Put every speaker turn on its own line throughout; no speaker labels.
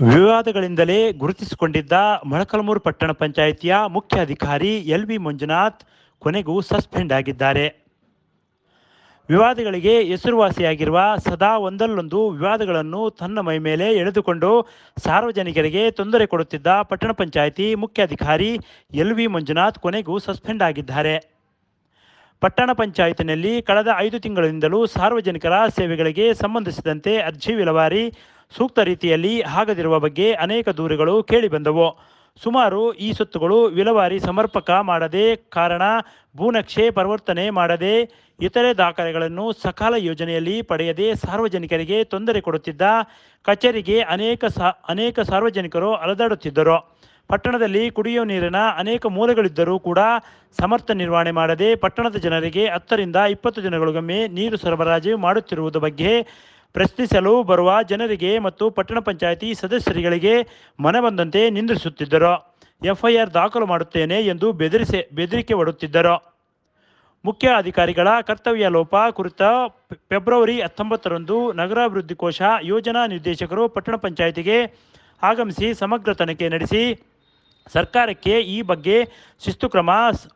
ವಿವಾದಗಳಿಂದಲೇ ಗುರುತಿಸಿಕೊಂಡಿದ್ದ ಮೊಳಕಲ್ಮೂರು ಪಟ್ಟಣ ಪಂಚಾಯಿತಿಯ ಮುಖ್ಯ ಅಧಿಕಾರಿ ಎಲ್ ವಿ ಮಂಜುನಾಥ್ ಕೊನೆಗೂ ಸಸ್ಪೆಂಡ್ ಆಗಿದ್ದಾರೆ. ವಿವಾದಗಳಿಗೆ ಹೆಸರುವಾಸಿಯಾಗಿರುವ ಸದಾ ಒಂದಲ್ಲೊಂದು ವಿವಾದಗಳನ್ನು ತನ್ನ ಮೈ ಮೇಲೆ ಎಳೆದುಕೊಂಡು ಸಾರ್ವಜನಿಕರಿಗೆ ತೊಂದರೆ ಕೊಡುತ್ತಿದ್ದ ಪಟ್ಟಣ ಪಂಚಾಯಿತಿ ಮುಖ್ಯ ಅಧಿಕಾರಿ ಎಲ್ ವಿ ಮಂಜುನಾಥ್ ಕೊನೆಗೂ ಸಸ್ಪೆಂಡ್ ಆಗಿದ್ದಾರೆ. ಪಟ್ಟಣ ಪಂಚಾಯತಿನಲ್ಲಿ ಕಳೆದ ಐದು ತಿಂಗಳಿಂದಲೂ ಸಾರ್ವಜನಿಕರ ಸೇವೆಗಳಿಗೆ ಸಂಬಂಧಿಸಿದಂತೆ ಅರ್ಜಿ ವಿಲೇವಾರಿ ಸೂಕ್ತ ರೀತಿಯಲ್ಲಿ ಆಗದಿರುವ ಬಗ್ಗೆ ಅನೇಕ ದೂರುಗಳು ಕೇಳಿಬಂದವು. ಸುಮಾರು ಈ ಸೊತ್ತುಗಳು ವಿಲವಾರಿ ಸಮರ್ಪಕ ಮಾಡದೆ ಕಾರಣ ಭೂನಕ್ಷೆ ಪರಿವರ್ತನೆ ಮಾಡದೆ ಇತರೆ ದಾಖಲೆಗಳನ್ನು ಸಕಾಲ ಯೋಜನೆಯಲ್ಲಿ ಪಡೆಯದೆ ಸಾರ್ವಜನಿಕರಿಗೆ ತೊಂದರೆ ಕೊಡುತ್ತಿದ್ದ ಕಚೇರಿಗೆ ಅನೇಕ ಸಾ, ಅನೇಕ ಸಾರ್ವಜನಿಕರು ಅಲೆದಾಡುತ್ತಿದ್ದರು. ಪಟ್ಟಣದಲ್ಲಿ ಕುಡಿಯುವ ನೀರಿನ ಅನೇಕ ಮೂಲಗಳಿದ್ದರೂ ಕೂಡ ಸಮರ್ಥ ನಿರ್ವಹಣೆ ಮಾಡದೆ ಪಟ್ಟಣದ ಜನರಿಗೆ ಹತ್ತರಿಂದ ಇಪ್ಪತ್ತು ದಿನಗಳಿಗೊಮ್ಮೆ ನೀರು ಸರಬರಾಜು ಮಾಡುತ್ತಿರುವುದು ಬಗ್ಗೆ ಪ್ರಶ್ನಿಸಲು ಬರುವ ಜನರಿಗೆ ಮತ್ತು ಪಟ್ಟಣ ಪಂಚಾಯಿತಿ ಸದಸ್ಯರುಗಳಿಗೆ ಮನಬಂದಂತೆ ನಿಂದಿಸುತ್ತಿದ್ದರು ಎಫ್ಐಆರ್ ದಾಖಲು ಮಾಡುತ್ತೇನೆ ಎಂದು ಬೆದರಿಸಿ, ಬೆದರಿಕೆ ಒಡುತ್ತಿದ್ದರು ಮುಖ್ಯ ಅಧಿಕಾರಿಗಳ ಕರ್ತವ್ಯ ಲೋಪ ಕುರಿತ ಫೆಬ್ರವರಿ ಹತ್ತೊಂಬತ್ತರಂದು ನಗರಾಭಿವೃದ್ಧಿ ಕೋಶ ಯೋಜನಾ ನಿರ್ದೇಶಕರು ಪಟ್ಟಣ ಪಂಚಾಯಿತಿಗೆ ಆಗಮಿಸಿ ಸಮಗ್ರ ತನಿಖೆ ನಡೆಸಿ, ಸರ್ಕಾರಕ್ಕೆ ಈ ಬಗ್ಗೆ ಶಿಸ್ತು ಕ್ರಮ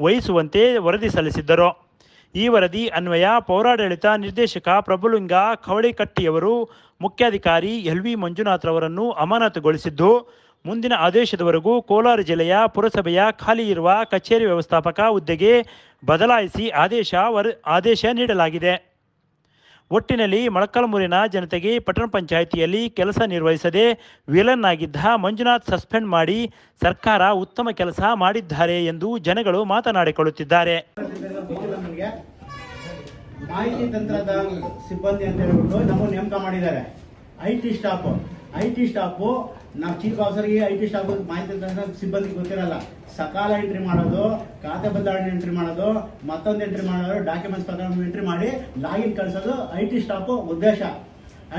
ವಹಿಸುವಂತೆ ವರದಿ ಸಲ್ಲಿಸಿದ್ದರು. ಈ ವರದಿ ಅನ್ವಯ ಪೌರಾಡಳಿತ ನಿರ್ದೇಶಕ ಪ್ರಭುಲಿಂಗ ಕವಳಿಕಟ್ಟಿಯವರು ಮುಖ್ಯಾಧಿಕಾರಿ ಎಲ್ ವಿ ಮಂಜುನಾಥ್ರವರನ್ನು ಅಮಾನತುಗೊಳಿಸಿದ್ದು, ಮುಂದಿನ ಆದೇಶದವರೆಗೂ ಕೋಲಾರ ಜಿಲ್ಲೆಯ ಪುರಸಭೆಯ ಖಾಲಿ ಇರುವ ಕಚೇರಿ ವ್ಯವಸ್ಥಾಪಕ ಹುದ್ದೆಗೆ ಬದಲಾಯಿಸಿ ಆದೇಶ ವರ, ಆದೇಶ ನೀಡಲಾಗಿದೆ. ಒಟ್ಟಿನಲ್ಲಿ ಮೊಳಕಲ್ಮೂರಿನ ಜನತೆಗೆ ಪಟ್ಟಣ ಪಂಚಾಯಿತಿಯಲ್ಲಿ ಕೆಲಸ ನಿರ್ವಹಿಸದೆ ವಿಲನ್ ಆಗಿದ್ದ ಮಂಜುನಾಥ್ ಸಸ್ಪೆಂಡ್ ಮಾಡಿ ಸರ್ಕಾರ ಉತ್ತಮ ಕೆಲಸ ಮಾಡಿದ್ದಾರೆ ಎಂದು ಜನಗಳು ಮಾತನಾಡಿಕೊಳ್ಳುತ್ತಿದ್ದಾರೆ.
ನಮಗೆ ಮಾಹಿತಿ ತಂತ್ರದ ಸಿಬ್ಬಂದಿ ಅಂತ ಹೇಳ್ಬಿಟ್ಟು ನಮ್ಮನ್ನು ನೇಮಕ ಮಾಡಿದ್ದಾರೆ. I T staff. I T staff, ನಾವು ಚೀಫ್ ಆಫೀಸರ್ಗೆ ಐ ಟಿ ಸ್ಟಾಫ್ ಮಾಹಿತಿ ತಂತ್ರ ಸಿಬ್ಬಂದಿಗೆ ಗೊತ್ತಿರಲ್ಲ. ಸಕಾಲ ಎಂಟ್ರಿ ಮಾಡೋದು, ಖಾತೆ ಬದಲಾವಣೆ ಎಂಟ್ರಿ ಮಾಡೋದು, ಮತ್ತೊಂದು ಎಂಟ್ರಿ ಮಾಡೋದು ಡಾಕ್ಯುಮೆಂಟ್ಸ್ ಪ್ರಕಾರ ಎಂಟ್ರಿ ಮಾಡಿ ಲಾಗಿನ್ ಕಳಿಸೋದು ಐ ಟಿ ಸ್ಟಾಫ್ ಉದ್ದೇಶ.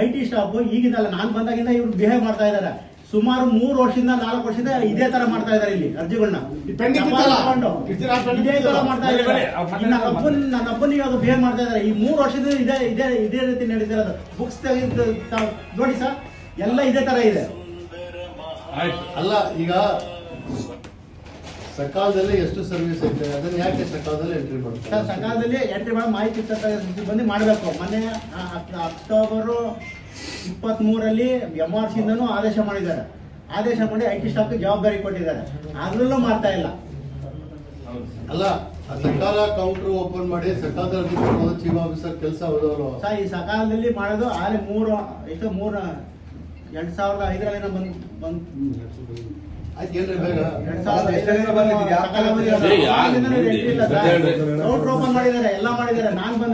ಐ ಟಿ ಸ್ಟಾಫ್ ಈಗಿದಲ್ಲ, ನಾನು ಬಂದಾಗಿಂದ ಇವ್ರು ಬಿಹೇವ್ ಮಾಡ್ತಾ ಇದ್ದಾರೆ. ಸುಮಾರು ಮೂರು ವರ್ಷದಿಂದ ನಾಲ್ಕು ವರ್ಷದಿಂದ ಇದೇ ತರ ಮಾಡ್ತಾ ಇದ್ದಾರೆ ಇಲ್ಲಿ ಅರ್ಜಿಗಳನ್ನ ಇದೇ ತರ ಮಾಡ್ತಾ ಇದ್ದಾರೆ. ನನ್ನ ಅಪ್ಪನ್ ನನ್ನ ಅಪ್ಪನಿಗೆ ಅದು ಬಿಹೇವ್ ಮಾಡ್ತಾ ಇದ್ದಾರೆ. ಈ ಮೂರು ವರ್ಷದಿಂದ ಇದೇ ಇದೇ ಇದೇ ರೀತಿ ನಡೀತಿರೋದು ಬುಕ್ಸ್ ತೆಗೆದು ನೋಡಿ ಸರ್. ಎಲ್ಲ ಇದೇ ತರ ಇದೆ.
ಅಲ್ಲ ಈಗ ಸಕಾಲದಲ್ಲಿ ಎಷ್ಟು ಸರ್ವಿಸ್ ಐತೆ? ಅದನ್ನ ಯಾಕೆ ಸಕಾಲದಲ್ಲಿ ಎಂಟ್ರಿ
ಸರ್
ಮಾಡ್ತಾರೆ
ಸಕಾಲದಲ್ಲಿ ಎಂಟ್ರಿ ಮಾಡಿ ಮಾಹಿತಿ ಬಂದು ಮಾಡಬೇಕು. ಮೊನ್ನೆ ಅಕ್ಟೋಬರ್ ಇಪ್ಪತ್ತ್ ಮೂರಲ್ಲಿ ಎಂ ಆರ್ ಸಿಂದನೂ ಆದೇಶ ಮಾಡಿದ್ದಾರೆ. ಆದೇಶ ಮಾಡಿ ಐ ಟಿ ಸ್ಟಾಫ್ಗೆ ಜವಾಬ್ದಾರಿ ಕೊಟ್ಟಿದ್ದಾರೆ. ಅದ್ರಲ್ಲೂ ಮಾಡ್ತಾ ಇಲ್ಲ.
ಅಲ್ಲ ಸಕಾಲ ಕೌಂಟರ್ ಓಪನ್ ಮಾಡಿ ಸಕಾಲದಲ್ಲಿ ಚೀಫ್ ಆಫೀಸರ್ ಕೆಲಸ ಹೋದವರು
ಸರ್ ಈ ಸಕಾಲದಲ್ಲಿ ಮಾಡೋದು ಆಲೆ ಮೂರು ಎಷ್ಟು ಮೂರು ಎರಡ್ ಸಾವಿರದ ಐದರಲ್ಲಿ ಬಂದ್ ಬಂದ್. ಕೌಂಟರ್ ಓಪನ್ ಮಾಡಿದ್ದಾರೆ ಎಲ್ಲ ಮಾಡಿದ್ದಾರೆ. ನಾನ್ ಬಂದ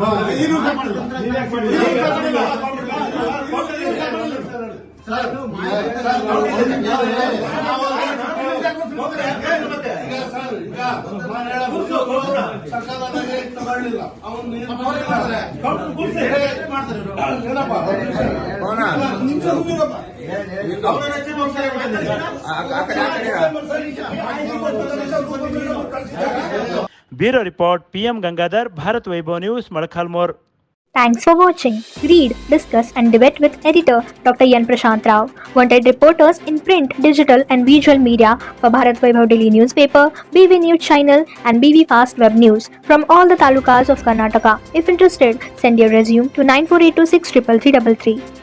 ಹಾ, ಈ ರೂಲ್ಸ್? ಎಂಟ್ರಿ ಮಾಡ್ತಾರೆ
bureau report PM Gangadhar Bharat Vaibhav news మడఖాల్మోర్
Thanks for watching. Read, discuss, and debate with editor Dr. Yan Prashant Rao. Wanted reporters in print, digital, and visual media for Bharat Vaibhav Daily Newspaper, BV News Channel, and BV Fast Web News from all the talukas of Karnataka. If interested, send your resume to 9482633333.